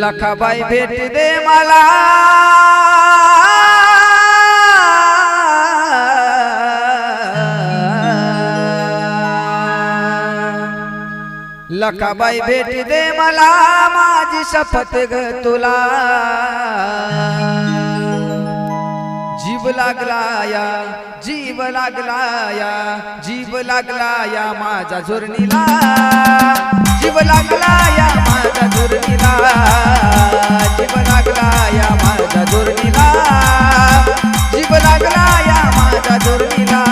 लखाबाई भेट दे मला. लखाबाई भेट दे मला माझी शपथ ग तुला. जीव लागला या जीव लागला या जीव लागला या माझ्या झुरणीला. जीव लागला या माझा झुरणीला जीव लागला या माझा झुरणीला जीव लागला या माझा झुरणीला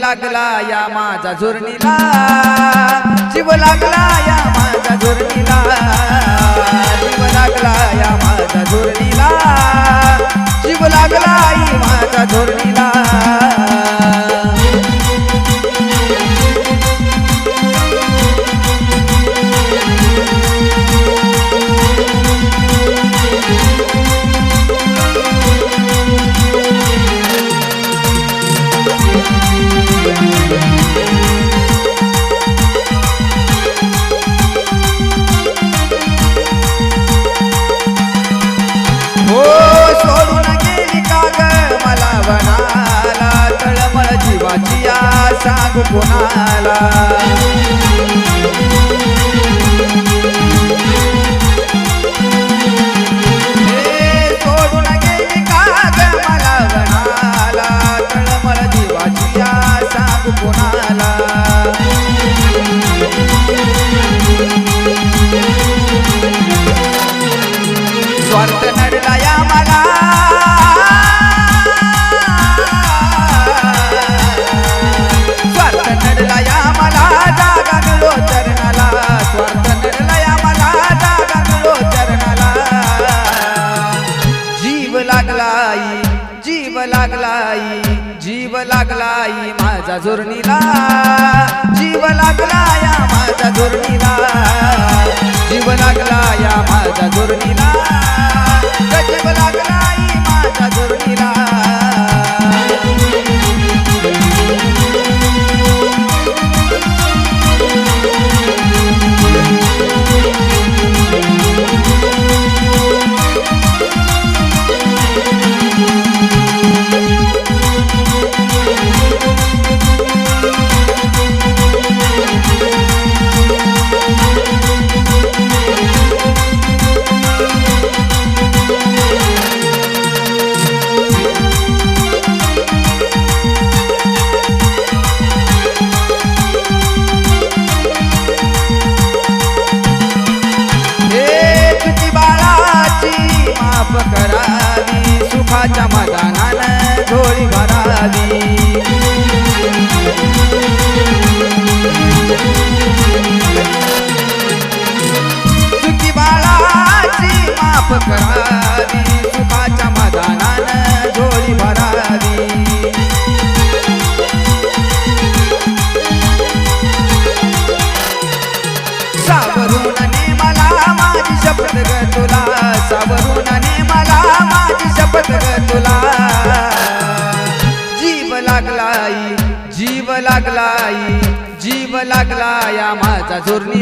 लागला या माझा झुरणीला. जीव लागला या माझा झुरणीला. जीव लागला या माझा झुरणीला. जीव लागला माझा झुरणी माझा जीव लागला या माझा झुरणीला जीव लागला या माझा झुरणीला या माझा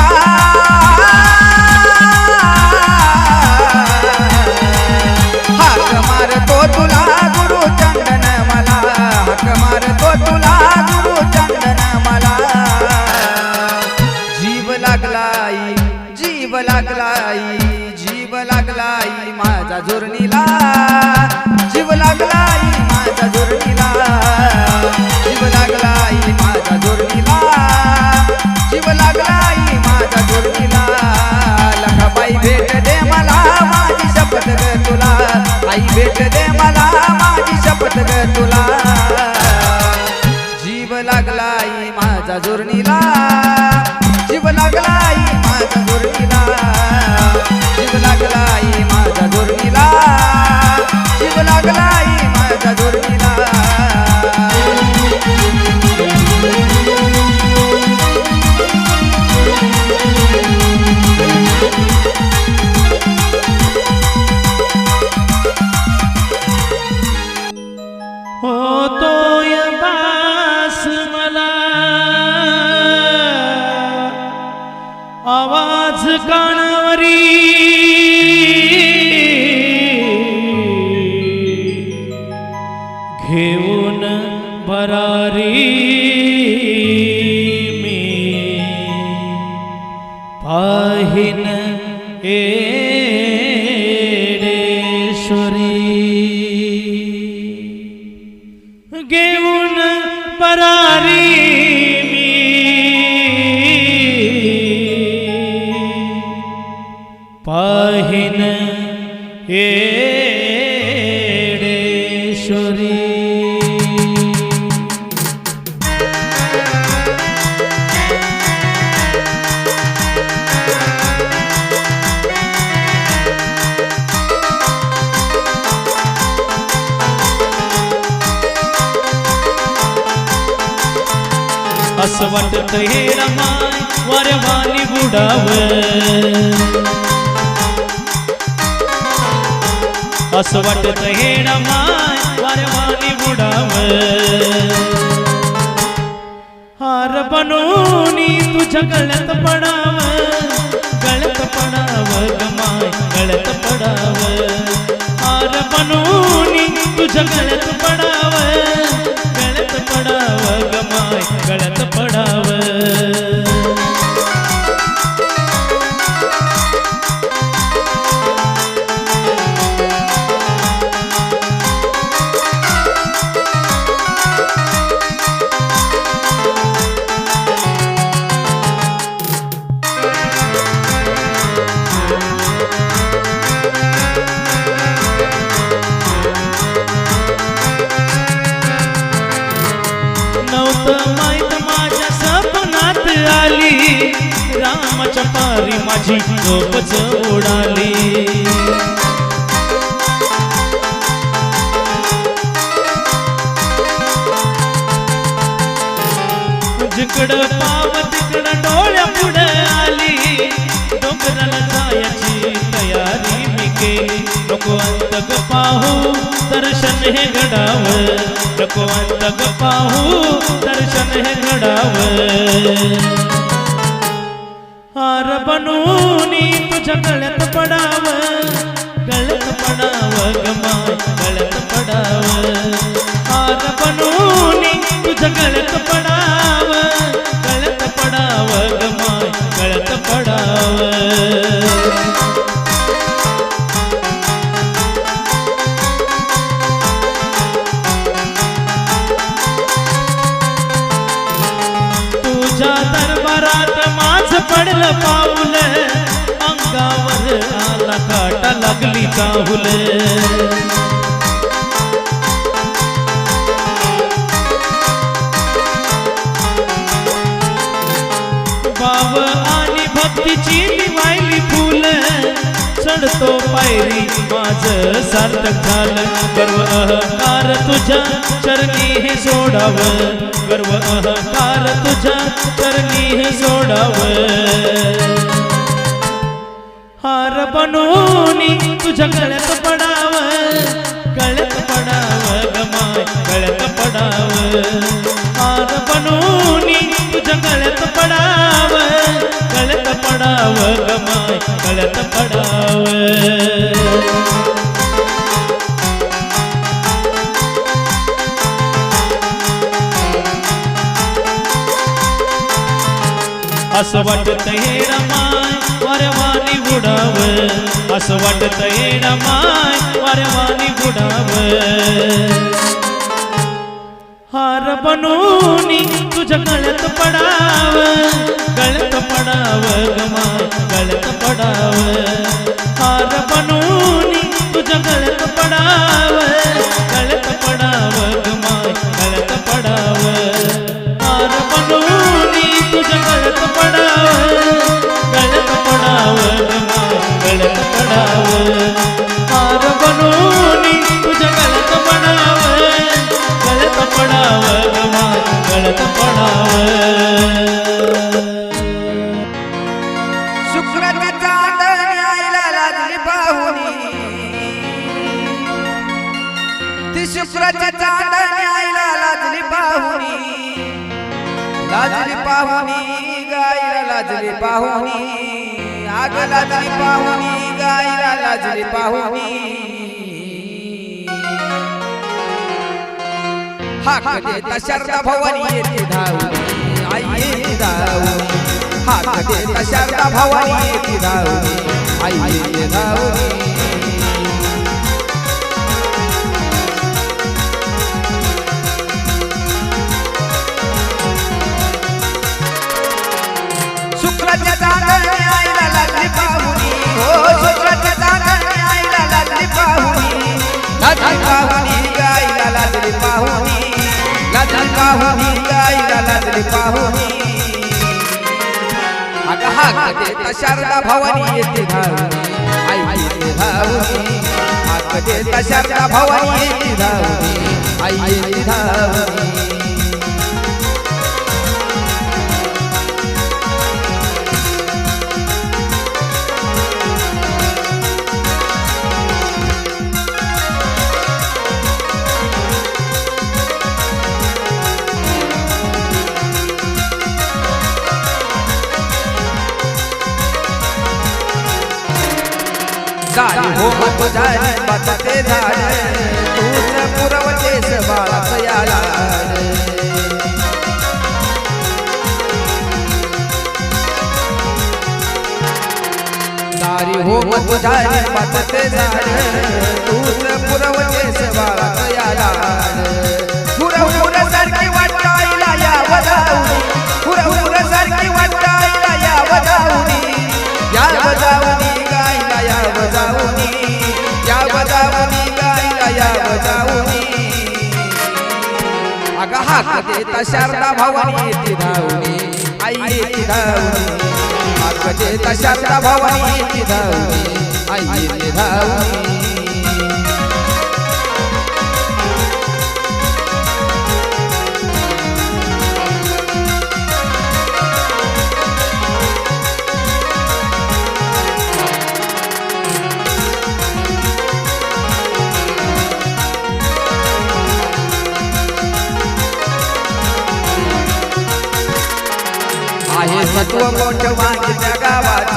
माझा जोरणीला নারী। असं वाटत हे रमाय वारवानी बुडाव असं वाटत हे रमाय वारवानी बुडाव हार बनवून तुझ्या गळ्यात पडाव गळ्यात पडाव गमाय गळ्यात पडाव हार बनवून तुझ्या गळ्यात पडाव गळ्यात पडाव गमाय माझी झोपच उडाली जिकडं पाव तिकडं डोळ्या पुढे आली. डोंगराला जायची तयारी मी केली. नको अंतक पाहू दर्शन हे घडाव. नको अंतक पाहू दर्शन हे घडाव. हार बनवून तुझ्या गळ्यात पडाव गळ्यात पडाव गमाय गळ्यात पडाव हार बनवून तुझ्या गळ्यात पडाव गळ्यात पडाव गमाय गळ्यात पडाव काहुले चाहुल बाव आणि भक्तीची निवायली फुल चढतो पायरी माझ सार्थक झालं गर्व अहकार तुझ्या चरणी हे सोडाव. गर्व अहकार तुझ्या चरणी हे सोडाव. हार बनवून तुझ्या गळ्यात पडाव गळ्यात पडाव गमाय गळ्यात पडाव. हार बनवून तुझ्या गळ्यात पडाव गळ्यात पडाव गमाय गळ्यात पडाव. असं वाटत हे रमा बुडाव असं वाटत हे रमाय वारवानी बुडाव हार बनवून तुझ्या गळ्यात पडाव गळ्यात पडाव गमाय गळ्यात पडाव हार बनवून तुझ्या गळ्यात पडाव गळ्यात पडाव पाहुणी आग लाजली पाहुणी गायला लाजली पाहुणी. हाक देता शारदा भवानी येते धावणी आई येते धावणी हाक देता शारदा भवानी येते धावणी आई येते धावणी पाहुणी गाईला लागली पाहुणी अगं हाक देता शारदा भवानी येते धावणी आई येते धावणी हाक देता शारदा भवानी येते धावणी आई येते धावणी हो मत झाली बटाटे झाड तूच पुरवतेस बाळाच याला दारी हो मत झाली बटाटे झाड तूच पुरवतेस बाळाच याला पुरवूर देता शारदा भवानी येते धावणी. आई येते धावणी. हाक देता शारदा भवानी येते धावणी. आई येते धावणी. आहे सत्व मोठ जगावाच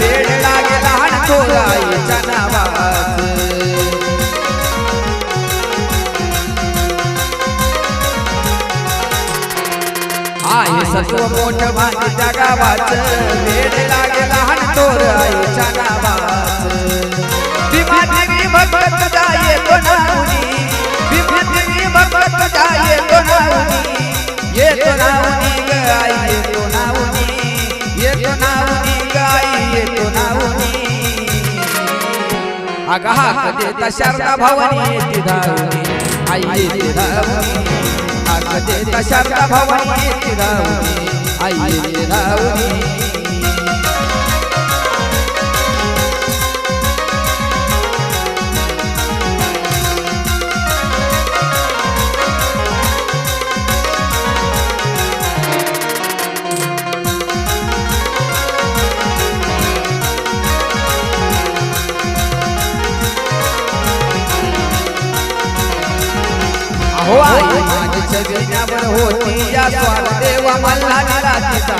वेळ लागे लहान थोराईच्या नावाच. आहे सत्व मोठ वांगच्या गावात वेळ लागे लहान थोराईच्या नावाच. विमानगी भक्त भगवत येतो येतो ग आई. अगं हाक देता शारदा भवानी येते धावणी. आई येते धावणी. हाक देता शारदा भवानी येते धावणी. आई येते धावणी. छबिण्यावर होती या स्वार देवा मला दिला तिचा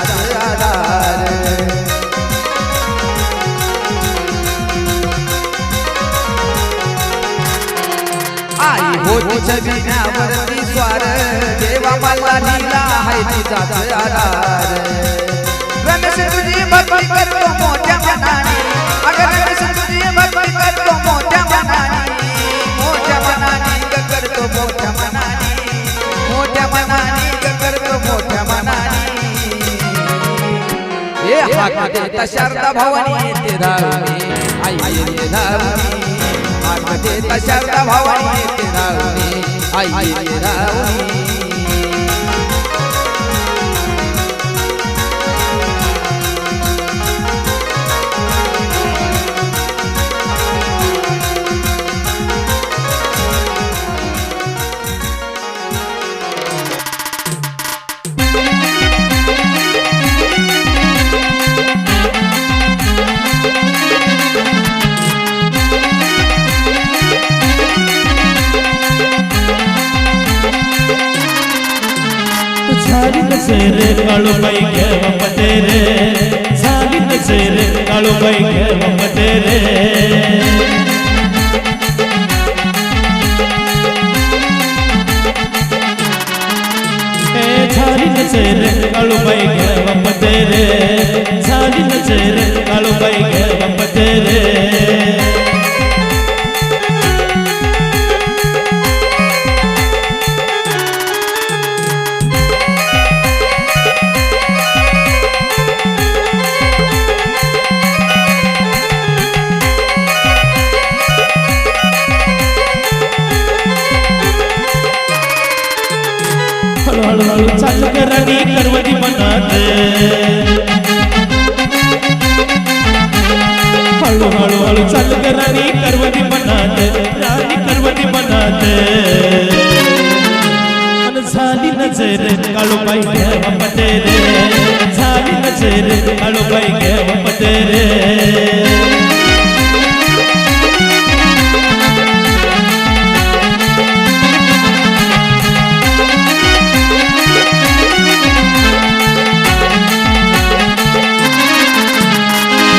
आई होती छबिण्यावर ती स्वार देवा मला दिला आहे तिचा आधार रमेश तुझी भक्ती करतो मोठ्या मनाने. अगं रमेश तुझी भक्ती करतो मोठ्या मनाने. मोठ्या मनाने करतो मोठ्या मनाने. मोठ्या मनाने ग मोठ्या मनाने. हे हाक देता शारदा भवानी येते धावणी. आई येते धावणी. हाक देता शारदा भवानी येते धावणी. आई येते धावणी. ಸೇರೆ ಕಾಳು ಬೈಗೆ ಒಪ್ಪಟೇರೆ ಸಾಲಿನ ಸೇರೆ ಕಾಳು ಬೈಗೆ ಒಪ್ಪಟೇರೆ ಸಾಲಿನ ಸೇರೆ ಕಾಳು ಬೈಗೆ ಒಪ್ಪಟೇರೆ ಸಾಲಿನ ಸೇರೆ ಕಾಳು ಬೈಗೆ ಒಪ್ಪಟೇರೆ झाली नजर काळूबाई घ्यावा पदर झाली नजर काळूबाई घ्यावा पदर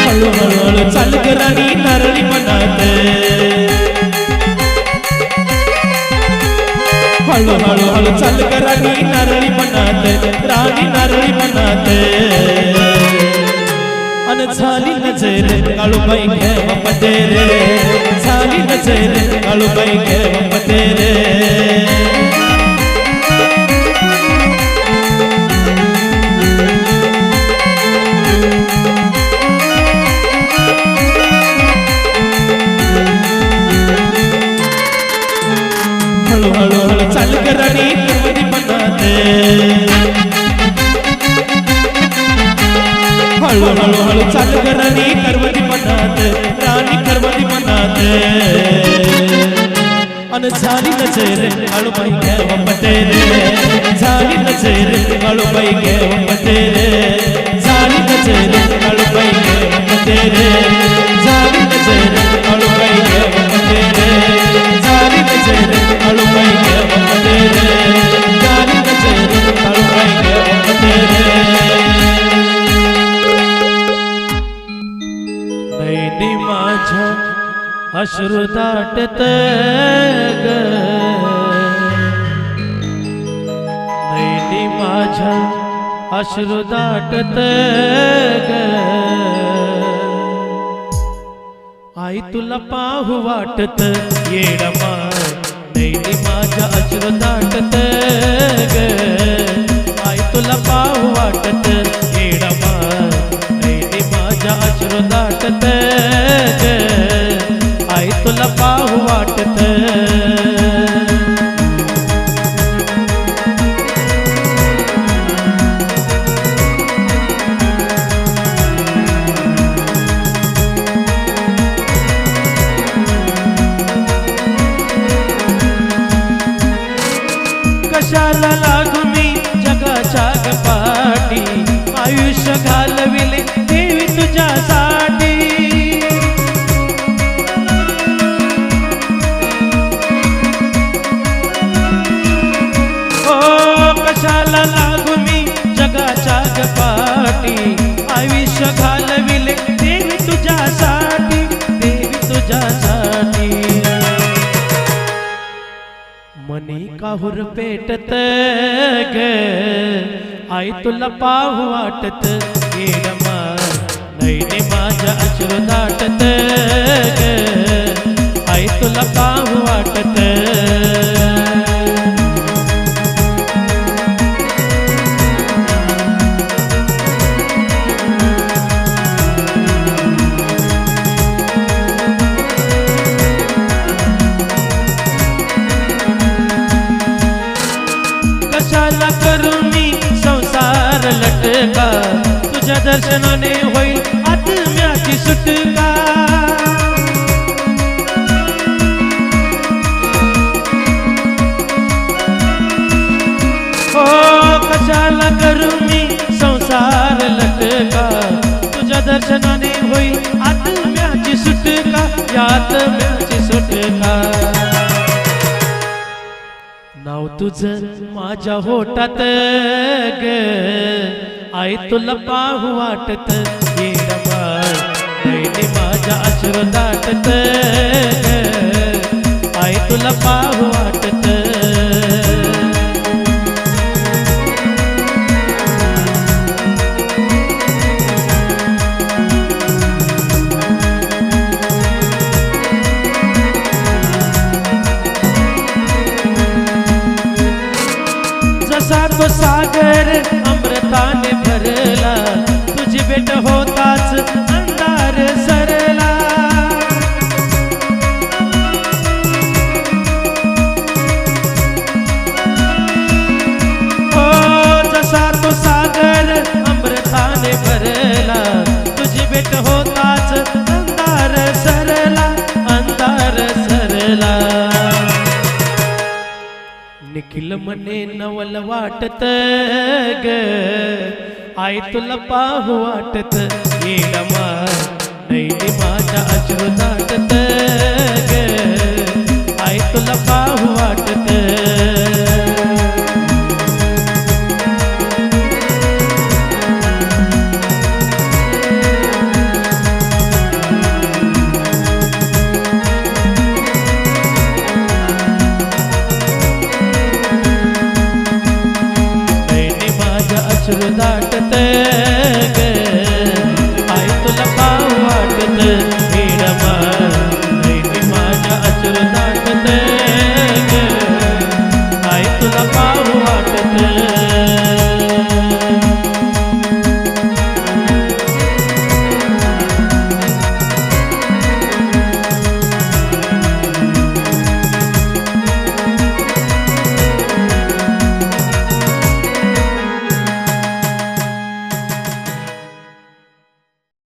हळू हळू हळू चाल राणी नारळी मनात हळू ચાલ ચાલ રાણી નારળી બનાતે રાણી નારળી બનાતે અને છાલી નજરે કાળુ ભાઈ ઘેવ પટે રે છાલી નજરે કાળુ ભાઈ ઘેવ પટે રે சலுகரணி திருமதி பண்ணாது சலுகரணி கர்வதி பண்ணாது ராணி கர்வதி பண்ணாது અને જાની નજરે કાળો ભાઈ કેવો પટેરે જાની નજરે કાળો ભાઈ કેવો પટેરે જાની નજરે કાળો ભાઈ કેવો પટેરે જાની નજરે કાળો ભાઈ કેવો પટેરે पटेर झाली नजर काळूबाई माझ्या अश्रू दाटत ग. नैनी माझ्या अश्रू दाटत ग. आई तुला पाहू वाटत येडमा नैनी माझ्या अश्रू दाटत ग. आई तुला पाहू वाटत येडमा नैनी माझ्या अश्रू दाटत ग. आई तुला पाहू वाटत. मनी पेटत ग. आई तुला पाहू वाटत येडमा नाही माझ्या अश्रू दाटत ग. आई तुला पाहू यात मिळची सुटका. नाव तुझ माझ्या होटात ग. आई तुला पाहू वाटत येडमाळ माझ्या अश्रू दाटत आई तुला पाहू वाटत सागर अमृताने भरला वाटत ग. आई तुला पाहू वाटत येडमा नैने माझ्या अश्रू दाटत ग. आई तुला पाहू वाटत